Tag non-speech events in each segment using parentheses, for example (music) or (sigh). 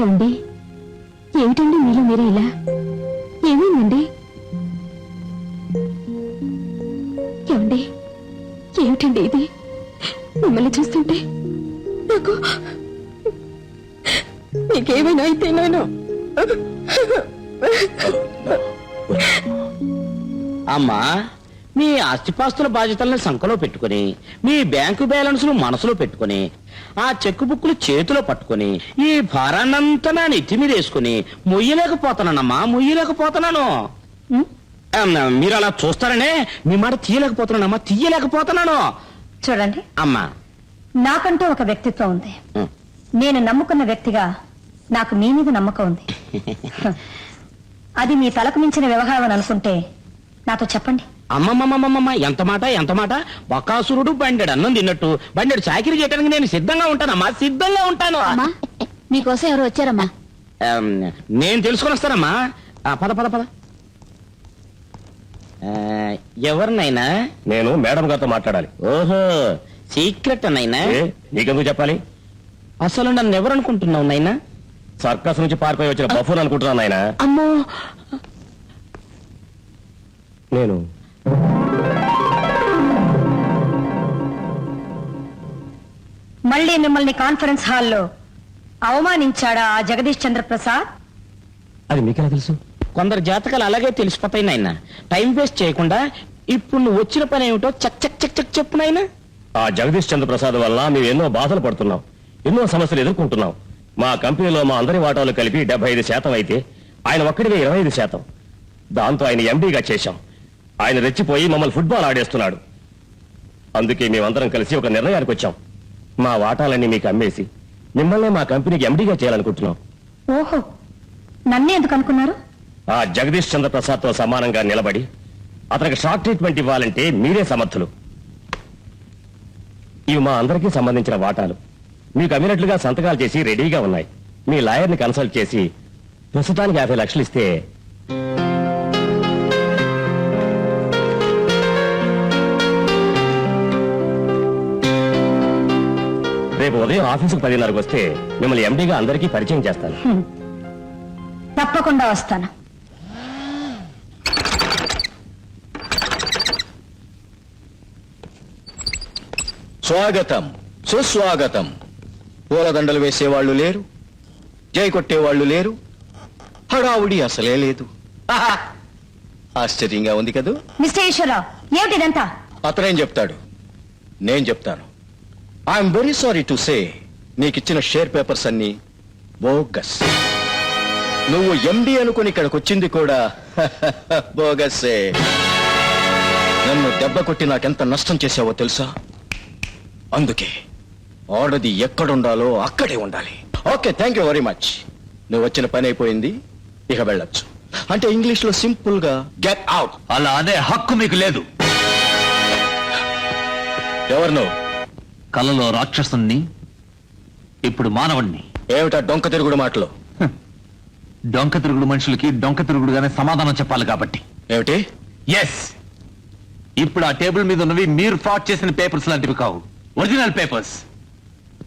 ఏమండి ఏమిటండి మీలో మీరు ఇలా? ఏమైందండి? ఏమండి? ఏమిటండి ఇది? మిమ్మల్ని చూస్తుంటే నాకు నీకేమైనా అయితే నేను అమ్మా మీ ఆస్తిపాస్తుల బాధ్యతల్ని సంఖలో పెట్టుకుని మీ బ్యాంకు బ్యాలెన్స్ను మనసులో పెట్టుకుని ఆ చెక్ బుక్లు చేతిలో పట్టుకుని ఈ భారాన్నంతా నా నెత్తి మీద వేసుకుని మొయ్యలేకపోతున్నానమ్మా మొయ్యలేకపోతున్నాను. మీరు అలా చూస్తారనే మీ మాట తీయలేకపోతున్నానమ్మా తీయలేకపోతున్నాను. చూడండి. అమ్మా. నాకంటూ ఒక వ్యక్తిత్వం ఉంది. నేను నమ్ముకున్న వ్యక్తిగా నాకు మీ మీద నమ్మకం ఉంది. (laughs) అది మీ తలకు మించిన వ్యవహారం అని అనుకుంటే నాతో చెప్పండి. అమ్మమ్మమ్మమ్మమ్మ ఎంత మాట ఎంత మాట? బకాసురుడు బండెడు అన్నం తిన్నట్టు. బండెడు చాకిరీ చేయడానికి నేను సిద్ధంగా ఉంటానమ్మా సిద్ధంగా ఉంటాను. అమ్మా మీకోసం ఎవరు వచ్చారమ్మా. ఆమ్, నేను తెలుసుకొని వస్తానమ్మా. ఆ, పద పద పద. ఆ, ఎవరినైనా? నేను మేడం గారితో మాట్లాడాలి. ఓహో సీక్రెట్ నైనా ఏ, నీకెందుకు చెప్పాలి? అసలు నన్ను ఎవరనుకుంటున్నావు నైనా? సర్కస్ నుంచి పారిపోయి వచ్చిన బఫూన్ అనుకుంటున్నాను ఆయన అమ్మో. నేను మళ్ళీ మిమ్మల్ని కాన్ఫరెన్స్ హాల్లో అవమానించాడా ఆ జగదీష్ చంద్ర ప్రసాద్ అది మీకెలా తెలుసు? కొందరు జాతకాలు అలాగే తెలిసిపోతాయి నాయన. టైం వేస్ట్ చేయకుండా ఇప్పుడు నువ్వు వచ్చిన పని ఏమిటో చక్ చక్ చక్ చక్ చెప్పు నాయనా. ఆ జగదీష్ చంద్ర ప్రసాద్ వల్ల మేము ఎన్నో బాధలు పడుతున్నాం. ఎన్నో సమస్యలు ఎదుర్కొంటున్నాం. మా కంపెనీలో మా అందరి వాటాలు కలిపి డెబ్బై ఐదు శాతం అయితే ఆయన ఒక్కడివే ఇరవై ఐదు శాతం. దాంతో ఆయన ఎండీగా చేశాం. ఆయన రెచ్చిపోయి మమ్మల్ని ఫుట్బాల్ ఆడేస్తున్నాడు. అందుకే మేమందరం కలిసి ఒక నిర్ణయానికి వచ్చాం. మా వాటాలన్నీ మీకు అమ్మేసి మిమ్మల్ని మా కంపెనీకి ఎండీగా చేయాలనుకుంటున్నాం. ఓహో నన్నే ఎందుకు అనుకున్నారు? ఆ జగదీష్ చంద్ర ప్రసాద్తో సమానంగా నిలబడి అతనికి షాక్ ట్రీట్మెంట్ ఇవ్వాలంటే మీరే సమర్థులు. ఇవి మా అందరికీ సంబంధించిన వాటాలు. మీకు అమ్మినట్లుగా సంతకాలు చేసి రెడీగా ఉన్నాయి. మీ లాయర్ని కన్సల్ట్ చేసి ప్రస్తుతానికి యాభై లక్షలు ఇస్తే రేపు ఉదయం ఆఫీసుకు పదిన్నరకు వస్తే మిమ్మల్ని ఎండీగా అందరికీ పరిచయం చేస్తాను. తప్పకుండా వస్తాను. స్వాగతం సుస్వాగతం. పూలదండలు వేసేవాళ్ళు లేరు జై కొట్టేవాళ్ళు లేరు. హడావుడి అసలే లేదు. ఆహా! ఆశ్చర్యంగా ఉంది కదూ? మిస్టర్ ఈశ్వరరావు ఏమిటిదంతా? అతనేం చెప్తాడు? నేను చెప్తాను. I'm very sorry to say నీకిచ్చిన షేర్ పేపర్స్ అన్ని బోగస్ నువ్వు ఎండి అనుకుని ఇక్కడికి వచ్చింది కూడా (laughs) బోగస్సే నన్ను దెబ్బ కొట్టి నాకెంత నష్టం చేశావో తెలుసా? అందుకే ఆడది ఎక్కడుండాలో అక్కడే ఉండాలి. Okay thank you very much నువ్వు వచ్చిన పని అయిపోయింది ఇక వెళ్ళొచ్చు. అంటే ఇంగ్లీష్లో సింపుల్గా గెట్ అవుట్ అలా అనే హక్కు మీకు లేదు. ఎవరు నువ్వు? కలలో రాక్షసుని ఇప్పుడు మానవుణ్ణి. ఏమిటా డొంక తిరుగుడు మాటలు? డొంక తిరుగుడు మనుషులకి డొంక తిరుగుడుగానే సమాధానం చెప్పాలి కాబట్టి. ఏమిటి? ఎస్ ఇప్పుడు ఆ టేబుల్ మీద ఉన్నవి మీరు ఫ్రాడ్ చేసిన పేపర్స్ లాంటివి కావు. Original papers.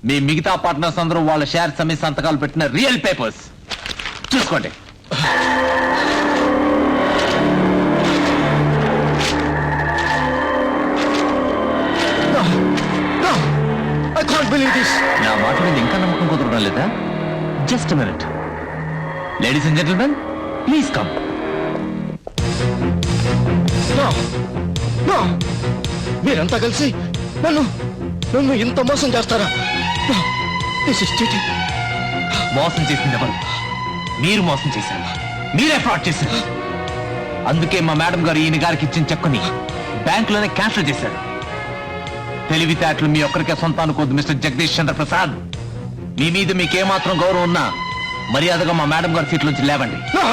మీ మిగతా పార్ట్నర్స్ అందరూ వాళ్ళ షేర్స్ అమ్మి సంతకాలు పెట్టిన రియల్ పేపర్స్. చూసుకోండి. ఐ కాంట్ బిలీవ్ దిస్ నా మాట మీద ఇంకా నమ్మకం కుదరడం లేదా? Just minute ladies and gentlemen please come మీరంతా కలిసి నన్ను నన్ను ఇంత మోసం చేస్తారా? దిస్ ఇస్ చీటింగ్ మోసం చేసింది ఎవరు? మీరు మోసం చేశారు. మీరే ఫ్రాడ్ చేశారు. అందుకే మా మేడం గారు ఈయన గారికి ఇచ్చిన చెక్కుని బ్యాంకులోనే క్యాన్సిల్ చేశారు. తెలివితేటలు మీ ఒక్కరికే సొంత అనుకోద్దు మిస్టర్ జగదీష్ చంద్ర ప్రసాద్. మీ మీద మీకేమాత్రం గౌరవం ఉన్నా మర్యాదగా మా మేడం గారి సీట్ నుంచి లేవండి. No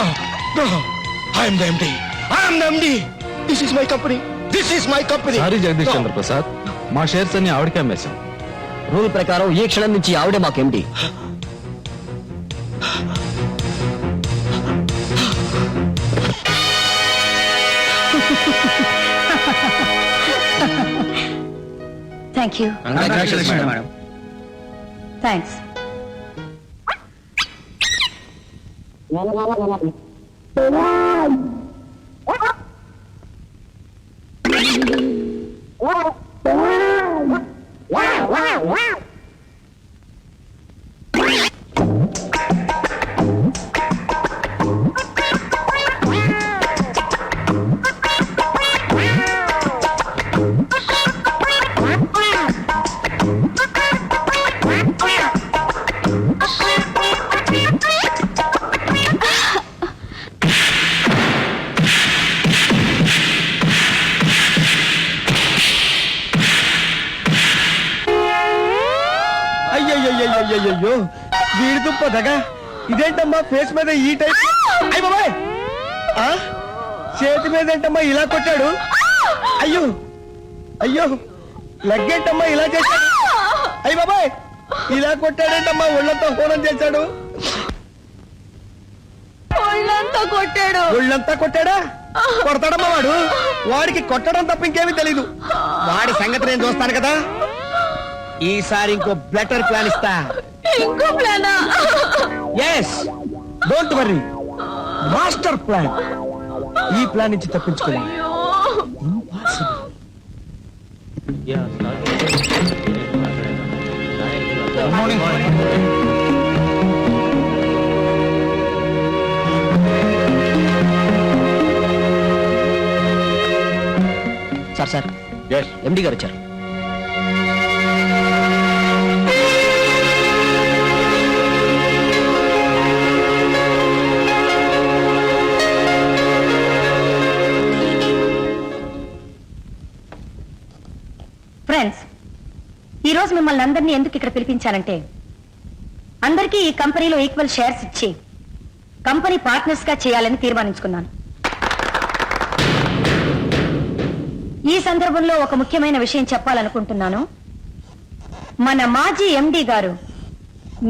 no I'm the MD I'm the MD this is my company this is my company sorry Jagadish Chandra Prasad మా షేర్స్ అన్ని ఆవిడకే అమ్మేశాం. రూల్ ప్రకారం ఈ క్షణం నుంచి ఆవిడే మాకు ఎండి థ్యాంక్ యూ థ్యాంక్స్ అయ్యయ్యో వీడి దుప్ప దగా ఇదేంటమ్మా ఫేస్ మీద ఈ టైప్ అయ్య బాబాయ్? చేతి మీద ఏంటమ్మా ఇలా కొట్టాడు? అయ్యో అయ్యో లగ్గేంటమ్మా ఇలా చేశాడు? అయ్య బాబాయ్! ఇలా కొట్టాడేంటమ్మా ఒళ్ళంతా హోనం చేశాడు? ఒళ్ళంతా కొట్టాడు. ఒళ్ళంతా కొట్టాడా? కొడతాడమ్మా వాడు. వాడికి కొట్టడం తప్ప ఇంకేమీ తెలీదు. వాడి సంగతి నేను చూస్తాను కదా. ఈసారి ఇంకో బెటర్ ప్లాన్ ఇస్తా. ఇంకో ప్లానా? Yes don't worry master plan ఈ ప్లాన్ నుంచి తప్పించుకోవాలి సార్ సార్ ఎండి గారు వచ్చారు. మిమ్మల్ని అందరినీ ఎందుకు ఇక్కడ పిలిపించానంటే అందరికీ ఈ కంపెనీలో ఈక్వల్ షేర్స్ ఇచ్చి కంపెనీ పార్ట్నర్స్గా చేయాలని తీర్మానించుకున్నాను. ఈ సందర్భంలో ఒక ముఖ్యమైన విషయం చెప్పాలనుకుంటున్నాను. మన మాజీ ఎండి గారు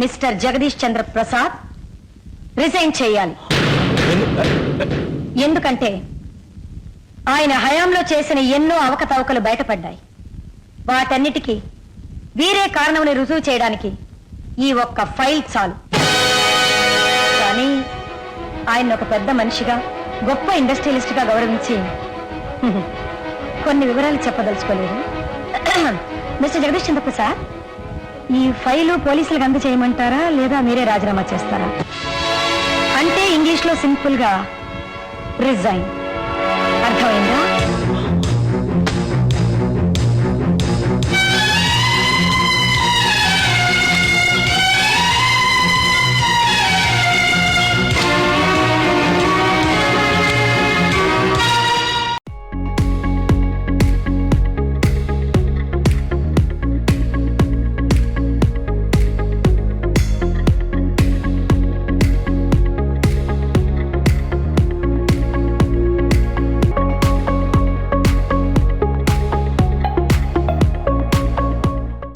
మిస్టర్ జగదీష్ చంద్ర ప్రసాద్ రిజైన్ చేయాలి. ఎందుకంటే ఆయన హయాంలో చేసిన ఎన్నో అవకతవకలు బయటపడ్డాయి. వాటన్నిటికీ వీరే కారణమని రుజువు చేయడానికి ఈ ఒక్క ఫైల్ చాలు. కానీ ఆయన ఒక పెద్ద మనిషిగా గొప్ప ఇండస్ట్రియలిస్ట్గా గౌరవించి (laughs) కొన్ని వివరాలు చెప్పదలుచుకోలేదు. (clears throat) మిస్టర్ జగదీష్ చంద్ర ప్రసాద్ ఈ ఫైలు పోలీసులకు అందజేయమంటారా లేదా మీరే రాజీనామా చేస్తారా? అంటే ఇంగ్లీష్లో సింపుల్గా రిజైన్. అర్థమైందా?